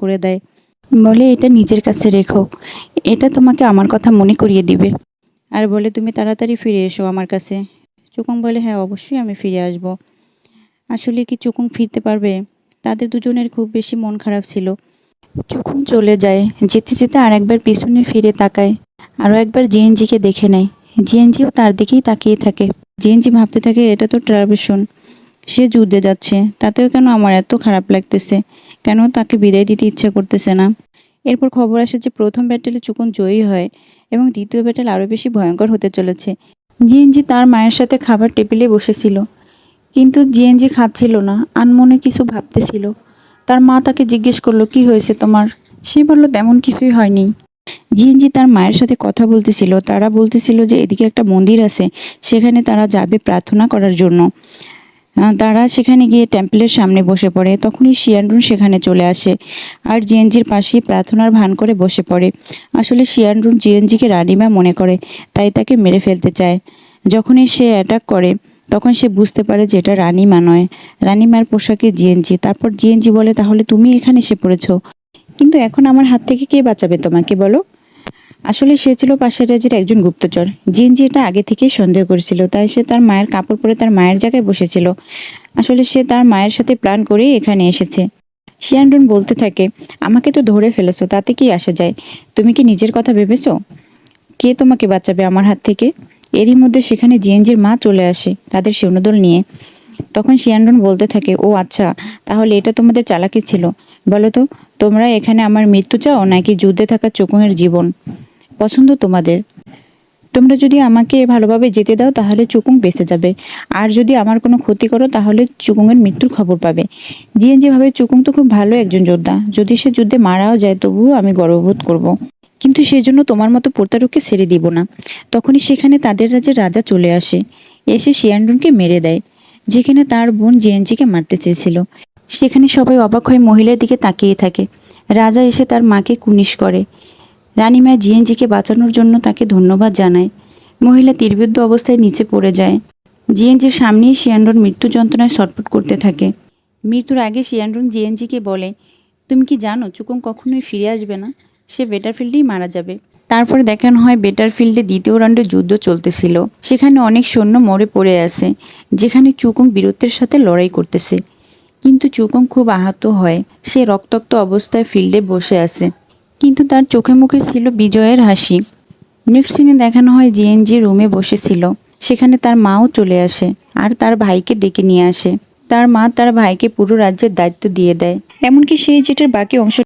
করে দেয়। বলে, এটা নিজের কাছে রেখো। এটা তোমাকে আমার কথা মনে করিয়ে দিবে। আর বলে, তুমি তাড়াতাড়ি ফিরে এসো আমার কাছে। চুকুং বলে হ্যাঁ অবশ্যই আমি ফিরে আসব। আসলে কি চুকুং ফিরতে পারবে? তাদের দুজনের খুব বেশি মন খারাপ ছিল। চুকুং চলে যায়। যেতে যেতে আর একবার পিছনে ফিরে তাকায়। আরও একবার জিএনজিকে দেখে নেয়। জিএনজিও তার দিকেই তাকিয়ে থাকে। জিএনজি ভাবতে থাকে, এটা তো ট্রাভেশন। সে যুদ্ধে যাচ্ছে। তাতেও কেন আমার এত খারাপ লাগতেছে? কেন তাকে বিদায় দিতে ইচ্ছা করতেছে না? এরপর খবর আসে যে প্রথম ব্যাটেলে চুকুন জয়ী হয় এবং দ্বিতীয় ব্যাটেল আরও বেশি ভয়ঙ্কর হতে চলেছে। জিএনজি তার মায়ের সাথে খাবার টেবিলে বসেছিল। কিন্তু জিএনজি খাচ্ছিল না, আনমনে কিছু ভাবতেছিল। তার মা তাকে জিজ্ঞেস করল, কি হয়েছে তোমার? সে বলল, তেমন কিছুই হয়নি। জিএনজি তার মায়ের সাথে কথা বলতেছিল। তারা বলতেছিল যে এদিকে একটা মন্দির আছে, সেখানে তারা যাবে প্রার্থনা করার জন্য। তারা সেখানে গিয়ে টেম্পলের সামনে বসে পড়ে। তখনই শিয়ানরুন সেখানে চলে আসে আর জিএনজির পাশেই প্রার্থনার ভান করে বসে পড়ে। আসলে শিয়ানরুন জিএনজিকে রানিমা মনে করে, তাই তাকে মেরে ফেলতে চায়। যখনই সে অ্যাটাক করে, তখন সে বুঝতে পারে যে এটা রানিমা নয়। রানিমার পোশাকে জিএনজি তারপর জিএনজি বলে, তাহলে তুমি এখানে এসে পড়েছো। কিন্তু এখন আমার হাত থেকে কে বাঁচাবে তোমাকে বলো? আসলে সে ছিল পাশের রাজ্যের একজন গুপ্তচর। জিএনজি এটা আগে থেকেই সন্দেহ করেছিল, তাই সে তার মায়ের কাপড় পরে তার মায়ের জায়গায় বসেছিল। আসলে সে তার মায়ের সাথে প্ল্যান করেই এখানে এসেছে। শিয়ানডন বলতে থাকে, আমাকে তো ধরে ফেলেছো, তাতে কি আসা যায়? তুমি কি নিজের কথা ভেবেছো? কে তোমাকে বাঁচাবে আমার হাত থেকে? এরই মধ্যে সেখানে জিএনজির মা চলে আসে, তাদের সৈন্যদল নিয়ে। তখন শিয়ানডন বলতে থাকে, ও আচ্ছা তাহলে এটা তোমাদের চালাকি ছিল। বলো তো, তোমরা এখানে আমার মৃত্যু চাও নাকি যুদ্ধে থাকা চোখের জীবন? পছন্দ তোমাদের। তোমরা যদি আমাকে ভালোভাবে যেতে দাও, তাহলে চুকুং বেঁচে যাবে। আর যদি আমার কোনো ক্ষতি করো, তাহলে চুকুংয়ের মৃত্যুর খবর পাবে। জিএনজি ভাবে চুকুং তো খুব ভালো একজন যোদ্ধা। যদি সে যুদ্ধে মারাও যায়, তবুও আমি গর্ববোধ করব। কিন্তু সেজন্য তোমার মতো প্রতারককে ছেড়ে দিব না। তখনই সেখানে তাদের রাজ্যের রাজা চলে আসে। এসে শিয়ানডুনকে মেরে দেয়, যেখানে তার বোন জিএনজিকে মারতে চেয়েছিল। সেখানে সবাই অবাক হয়ে মহিলার দিকে তাকিয়ে থাকে। রাজা এসে তার মাকে কুনিশ করে। রানীমা জিএনজিকে বাঁচানোর জন্য তাকে ধন্যবাদ জানায়। মহিলা তীরবিদ্ধ অবস্থায় নিচে পড়ে যায়। জিএনজির সামনেই শিয়ান্ডন মৃত্যু যন্ত্রণায় ছটফট করতে থাকে। মৃত্যুর আগে শিয়ান্ডন জিএনজিকে বলে, তুমি কি জানো, চুকুং কখনোই ফিরে আসবে না, সে বেটারফিল্ডেই মারা যাবে। তারপরে দেখানো হয় বেটারফিল্ডে দ্বিতীয় রাউন্ডে যুদ্ধ চলতেছিল। সেখানে অনেক সৈন্য মরে পড়ে আছে, যেখানে চুকুং বীরত্বের সাথে লড়াই করতেছে। কিন্তু চুকুং খুব আহত হয়, সে রক্তাক্ত অবস্থায় ফিল্ডে বসে আছে। কিন্তু তার চোখে মুখে ছিল বিজয়ের হাসি। নেক্সট সিনে দেখানো হয় জিএনজি রুমে বসেছিল। সেখানে তার মাও চলে আসে আর তার ভাইকে ডেকে নিয়ে আসে। তার মা তার ভাইকে পুরো রাজ্যের দায়িত্ব দিয়ে দেয়। এমনকি সেই যেটার বাকি অংশ